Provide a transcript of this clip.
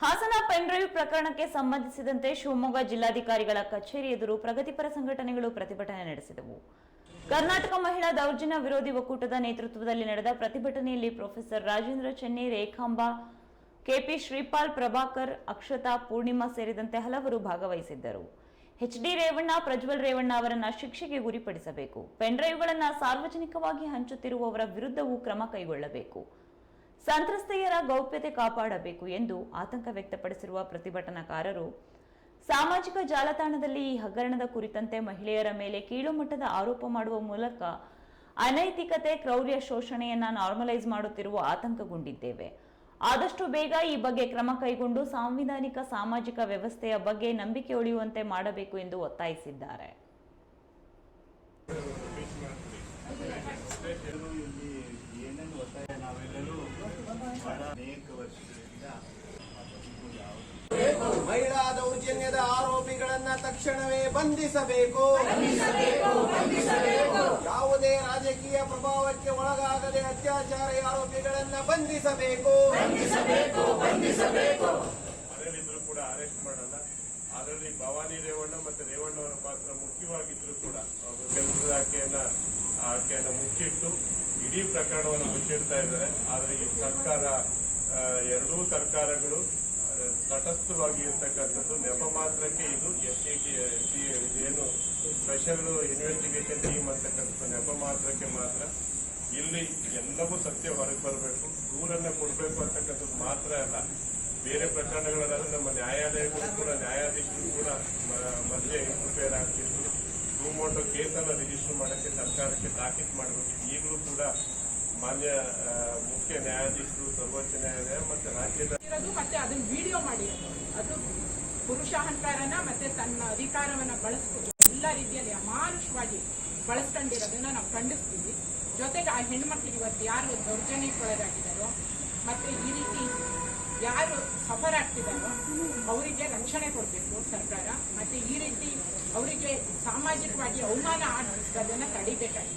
Hassan pen drive ಪ್ರಕರಣಕ್ಕೆ ಸಂಬಂಧಿಸಿದಂತೆ ಶಿವಮೊಗ್ಗ ಜಿಲ್ಲಾಧಿಕಾರಿಗಳ ಕಚೇರಿ ಎದುರು ಪ್ರಗತಿಪರ ಸಂಘಟನೆಗಳು ಪ್ರತಿಭಟನೆ ನಡೆಸಿದವು. ಕರ್ನಾಟಕ ಮಹಿಳಾ ದೌರ್ಜನ್ಯ ವಿರೋಧಿ ಒಕ್ಕೂಟದ ನೇತೃತ್ವದಲ್ಲಿ ನಡೆದ ಪ್ರತಿಭಟನೆಯಲ್ಲಿ ಪ್ರೊಫೆಸರ್ ರಾಜೇಂದ್ರ ಚೆನ್ನಿ, ರೇಖಾಂಬ, ಕೆಪಿ ಶ್ರೀಪಾಲ್, ಪ್ರಭಾಕರ್, ಅಕ್ಷತಾ, ಪೂರ್ಣಿಮಾ ಸೇರಿದಂತೆ ಹಲವರು ಭಾಗವಹಿಸಿದ್ದರು. ಎಚ್ ಡಿ ರೇವಣ್ಣ, ಪ್ರಜ್ವಲ್ ರೇವಣ್ಣ ಅವರನ್ನ ಶಿಕ್ಷೆಗೆ ಗುರಿಪಡಿಸಬೇಕು. ಪೆನ್ಡ್ರೈವ್ಗಳನ್ನು ಸಾರ್ವಜನಿಕವಾಗಿ ಹಂಚುತ್ತಿರುವವರ ವಿರುದ್ಧವೂ ಕ್ರಮ ಕೈಗೊಳ್ಳಬೇಕು. ಸಂತ್ರಸ್ತೆಯರ ಗೌಪ್ಯತೆ ಕಾಪಾಡಬೇಕು ಎಂದು ಆತಂಕ ವ್ಯಕ್ತಪಡಿಸಿರುವ ಪ್ರತಿಭಟನಾಕಾರರು, ಸಾಮಾಜಿಕ ಜಾಲತಾಣದಲ್ಲಿ ಈ ಹಗರಣದ ಕುರಿತಂತೆ ಮಹಿಳೆಯರ ಮೇಲೆ ಕೀಳುಮಟ್ಟದ ಆರೋಪ ಮಾಡುವ ಮೂಲಕ ಅನೈತಿಕತೆ, ಕ್ರೌರ್ಯ ಶೋಷಣೆಯನ್ನ ನಾರ್ಮಲೈಸ್ ಮಾಡುತ್ತಿರುವ ಆತಂಕಗೊಂಡಿದ್ದೇವೆ. ಆದಷ್ಟು ಬೇಗ ಈ ಬಗ್ಗೆ ಕ್ರಮ ಕೈಗೊಂಡು ಸಾಂವಿಧಾನಿಕ ಸಾಮಾಜಿಕ ವ್ಯವಸ್ಥೆಯ ಬಗ್ಗೆ ನಂಬಿಕೆ ಉಳಿಯುವಂತೆ ಮಾಡಬೇಕು ಎಂದು ಒತ್ತಾಯಿಸಿದ್ದಾರೆ. ನಾವೆಲ್ಲರೂ ಬಹಳ ಅನೇಕ ವರ್ಷಗಳಿಂದ ಬದುಕು ಯಾವುದು ಮಹಿಳಾ ದೌರ್ಜನ್ಯದ ಆರೋಪಿಗಳನ್ನ ತಕ್ಷಣವೇ ಬಂಧಿಸಬೇಕು. ಯಾವುದೇ ರಾಜಕೀಯ ಪ್ರಭಾವಕ್ಕೆ ಒಳಗಾಗದೆ ಅತ್ಯಾಚಾರ ಆರೋಪಿಗಳನ್ನ ಬಂಧಿಸಬೇಕು. ಅದರಲ್ಲಿದ್ರು ಕೂಡ ಅರೆಸ್ಟ್ ಮಾಡಲ್ಲ. ಅದರಲ್ಲಿ ಭವಾನಿ ರೇವಣ್ಣ ಮತ್ತೆ ರೇವಣ್ಣ ಅವರ ಪಾತ್ರ ಮುಖ್ಯವಾಗಿದ್ರು ಕೂಡ ಕೆಲಸದ ಆಕೆಯನ್ನ ಆಕೆಯನ್ನ ಮುಚ್ಚಿಟ್ಟು ಇಡೀ ಪ್ರಕರಣವನ್ನು ಮುಚ್ಚಿಡ್ತಾ ಇದ್ದಾರೆ. ಆದರೆ ಈ ಸರ್ಕಾರ ಎರಡೂ ಸರ್ಕಾರಗಳು ತಟಸ್ಥವಾಗಿ ಇರ್ತಕ್ಕಂಥದ್ದು ನೆಪ ಮಾತ್ರಕ್ಕೆ ಇದು ಎಸ್ ಟಿ ಏನು ಸ್ಪೆಷಲ್ ಇನ್ವೆಸ್ಟಿಗೇಷನ್ ಟೀಮ್ ಅಂತಕ್ಕಂಥ ನೆಪ ಮಾತ್ರಕ್ಕೆ ಮಾತ್ರ. ಇಲ್ಲಿ ಎಲ್ಲವೂ ಸತ್ಯ ಹೊರಗೆ ಬರಬೇಕು. ದೂರನ್ನು ಕೊಡಬೇಕು ಅಂತಕ್ಕಂಥದ್ದು ಮಾತ್ರ ಅಲ್ಲ. ಬೇರೆ ಪ್ರಕರಣಗಳಲ್ಲಾದ್ರೆ ನಮ್ಮ ನ್ಯಾಯಾಲಯಗಳು ಕೂಡ, ನ್ಯಾಯಾಧೀಶರು ಕೂಡ ಮಧ್ಯೆ ಪ್ರಿಪೇರ್ ಆಗ್ತಿದ್ರು. ಸುಮೋಟೋ ಕೇಸನ್ನು ರಿಜಿಸ್ಟರ್ ಮಾಡಕ್ಕೆ ಸರ್ಕಾರಕ್ಕೆ ತಾಕೀತು ಮಾಡಬೇಕು. ಈಗಲೂ ಕೂಡ ಮಾನ್ಯ ಮುಖ್ಯ ನ್ಯಾಯಾಧೀಶರು, ಸರ್ವೋಚ್ಚ ನ್ಯಾಯಾಲಯ ಮತ್ತೆ ರಾಜ್ಯದ ಮತ್ತೆ ಅದನ್ನ ವಿಡಿಯೋ ಮಾಡಿ. ಅದು ಪುರುಷ ಅಹಂಕಾರನ ಮತ್ತೆ ತನ್ನ ಅಧಿಕಾರವನ್ನ ಬಳಸ್ಕೊಂಡು ಎಲ್ಲ ರೀತಿಯಲ್ಲಿ ಅಮಾನುಷವಾಗಿ ಬಳಸ್ಕೊಂಡಿರೋದನ್ನ ನಾವು ಖಂಡಿಸ್ತೀವಿ. ಜೊತೆಗೆ ಆ ಹೆಣ್ಮಕ್ಳಿಗೆ ಇವತ್ತು ಯಾರು ದೌರ್ಜನ್ಯಕ್ಕೊಳಗಾಗಿದ್ದಾರೋ ಮತ್ತೆ ಈ ರೀತಿ ಯಾರು ಸಫರ್ ಆಗ್ತಿದ್ದಾರೋ ಅವರಿಗೆ ರಕ್ಷಣೆ ಕೊಡಬೇಕು ಸರ್ಕಾರ. ಮತ್ತೆ ಈ ಸಾಮಾಜಿಕವಾಗಿ ಅವಮಾನ ಆಗಿರೋದನ್ನ ತಡಿಬೇಕಾಗಿದೆ